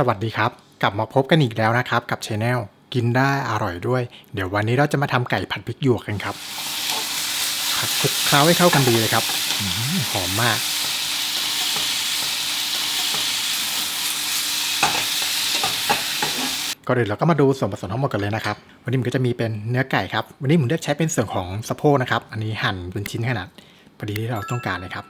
สวัสดีครับ กลับมาพบกันอีกแล้วนะครับ กับช anel กินได้อร่อยด้วย เดี๋ยววันนี้เราจะมาทำไก่ผัดพริกหยวกกันครับผัดคลุกเคล้าให้เข้ากันดีเลยครับอหอมมากก่อนอื่นเราก็มาดูส่วนผสมทั้งหมดกันเลยนะครับ วันนี้มันก็จะมีเป็นเนื้อไก่ครับ วันนี้ผมเลือกใช้เป็นส่วนของสะโพกนะครับ อันนี้หั่นเป็นชิ้นขนาดพอดีที่เราต้องการเลยครับ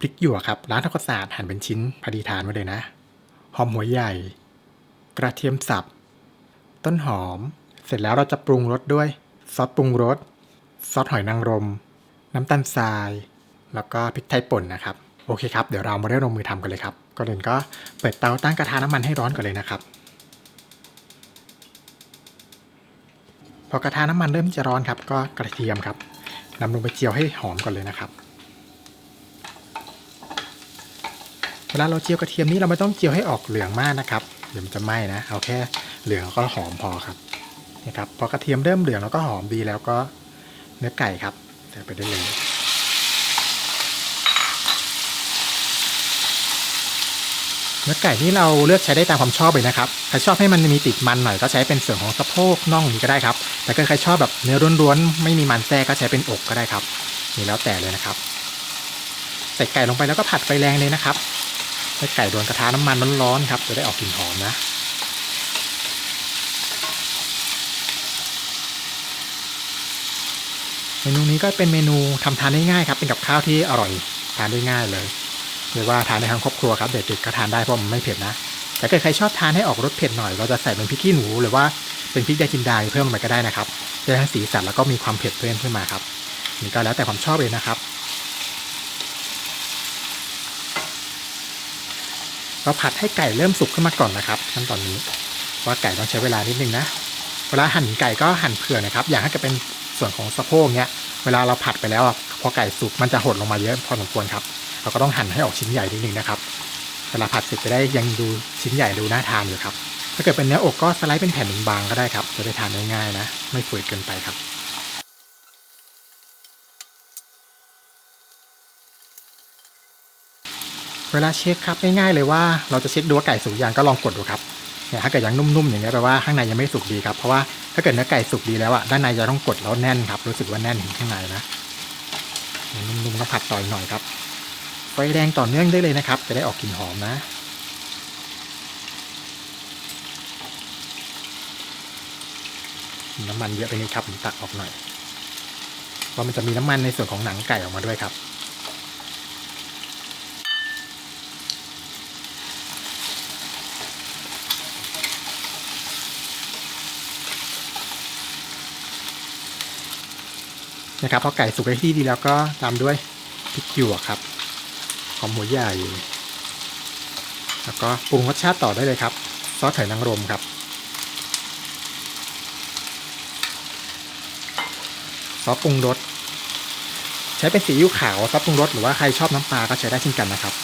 พริกหยวกครับร้านทำความสะอาดหั่นเป็นชิ้นพอดีทานไว้เลยนะ หอมหัวใหญ่ กระเทียมสับ ต้นหอม เสร็จแล้วเราจะปรุงรสด้วย ซอสปรุงรส ซอสหอยนางรม น้ำตาลทราย แล้วก็พริกไทยป่นนะครับ โอเคครับ เดี๋ยวเรามาเริ่มลงมือทำกันเลยครับ ก่อนอื่นก็เปิดเตาตั้งกระทะน้ำมันให้ร้อนก่อนเลยนะครับ พอกระทะน้ำมันเริ่มที่จะร้อนครับ ก็กระเทียมครับนำลงไปเจียวให้หอมก่อนเลยนะครับ เวลาเราเจียวกระเทียมนี้เราไม่ต้องเจียวให้ออกเหลืองมากนะครับเดี๋ยวมันจะไหม้นะเอาแค่เหลืองก็หอมพอครับนี่ครับพอกระเทียมเริ่มเหลืองแล้วก็หอมดีแล้วก็เนื้อไก่ครับใส่ไปได้เลยเนื้อไก่นี่เราเลือกใช้ได้ตามความชอบเลยนะครับ ใครชอบให้มันมีติดมันหน่อยก็ใช้เป็นส่วนของสะโพกน่องนี้ก็ได้ครับ แต่ก็ใครชอบแบบเนื้อล้วนๆไม่มีมันแทรกก็ใช้เป็นอกก็ได้ครับ นี่แล้วแต่เลยนะครับ ใส่ไก่ลงไปแล้วก็ผัดไฟแรงเลยนะครับ ให้ไก่โดนกระทะน้ำมันร้อนๆครับ จะได้ออกกลิ่นหอมนะ เมนูนี้ก็เป็นเมนูทำทานได้ง่ายครับ เป็นกับข้าวที่อร่อยทานได้ง่ายเลยเรียกว่าทานได้ทั้งครอบครัวครับเด็กๆก็ทานได้เพราะมันไม่เผ็ดนะ แต่ถ้าใครชอบทานให้ออกรสเผ็ดหน่อย เราจะใส่เป็นพริกขี้หนูหรือว่าเป็นพริกแดงจินดาเพิ่มลงไปก็ได้นะครับจะได้ทั้งสีสันแล้วก็มีความเผ็ดเพิ่มขึ้นมาครับนี่ก็แล้วแต่ความชอบเลยนะครับ เราผัดให้ไก่เริ่มสุกขึ้นมาก่อนนะครับขั้นตอนนี้ว่าไก่ต้องใช้เวลานิดนึงนะเวลาหั่นไก่ก็หั่นเผื่อนะครับ อย่างถ้าเกิดเป็นส่วนของสะโพกเนี้ยเวลาเราผัดไปแล้วพอไก่สุกมันจะหดลงมาเยอะพอสมควรครับ เราก็ต้องหั่นให้ออกชิ้นใหญ่นิดนึงนะครับเวลาผัดเสร็จจะได้ยังดูชิ้นใหญ่ดูน่าทานอยู่ครับถ้าเกิดเป็นเนื้ออกก็สไลด์เป็นแผ่นบางๆก็ได้ครับจะได้ทานง่ายๆนะ ไม่ฝืดเกินไปครับ เวลาเช็คครับง่ายๆเลยว่าเราจะเช็คดูว่าไก่สุกยังก็ลองกดดูครับเนี่ยถ้าเกิดยังนุ่มๆอย่างเงี้ยแปลว่าข้างในยังไม่สุกดีครับเพราะว่าถ้าเกิดเนื้อไก่สุกดีแล้วอะด้านในจะต้องกดแล้วแน่นครับรู้สึกว่าแน่นข้างในนะนุ่มๆก็ผัดต่อยหน่อยครับไฟแรงต่อเนื่องได้เลยนะครับ จะได้ออกกลิ่นหอมนะน้ำมันเยอะไปนิดครับผมตักออกหน่อยเพราะมันจะมีน้ำมันในส่วนของหนังไก่ออกมาด้วยครับ นะครับพอไก่สุกได้ที่ดีแล้วก็ตามด้วยพริกหยวกครับหอมหัวใหญ่ แล้วก็ปรุงรสชาติต่อได้เลยครับ ซอสหอยนางรมครับ ซอสปรุงรสใช้เป็นซีอิ๊วขาวซอสปรุงรสหรือว่าใครชอบน้ำปลาก็ใช้ได้เช่นกันนะครับ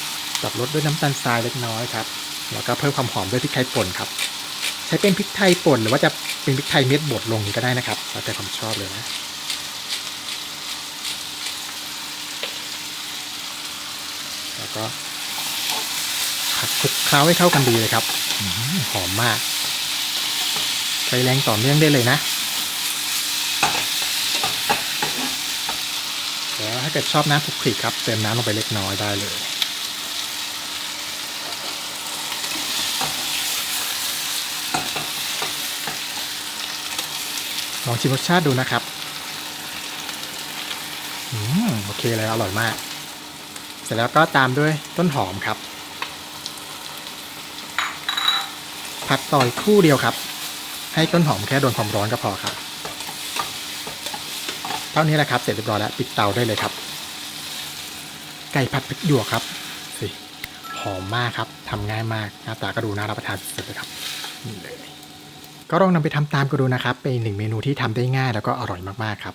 ตัดรสด้วยน้ำตาลทรายเล็กน้อยครับ แล้วก็เพิ่มความหอมด้วยพริกไทยป่นครับ ใช้เป็นพริกไทยป่นหรือว่าจะเป็นพริกไทยเม็ดบดลงนี้ก็ได้นะครับแล้วแต่ความชอบเลยนะ แล้วก็ผัดคลุกเคล้าให้เข้ากันดีเลยครับอื้อหือหอมมากไฟแรงต่อเนื่องได้เลยนะแล้วถ้าเกิดชอบน้ำคลุกคลิกครับเติมน้ำลงไปเล็กน้อยได้เลยลองชิมรสชาติดูนะครับ อืม โอเคเลยอร่อยมาก เสร็จแล้วก็ตามด้วยต้นหอมครับ ผัดต่อยคู่เดียวครับ ให้ต้นหอมแค่โดนความร้อนก็พอครับ เท่านี้แหละครับ เสร็จเรียบร้อยแล้วปิดเตาได้เลยครับ ไก่ผัดพริกหยวกครับสิหอมมากครับทำง่ายมากหน้าตาก็ดูน่ารับประทานสุดๆเลยครับนี่เลยก็ลองนำไปทำตามกันดูนะครับ เป็นหนึ่งเมนูที่ทำได้ง่ายแล้วก็อร่อยมากๆครับ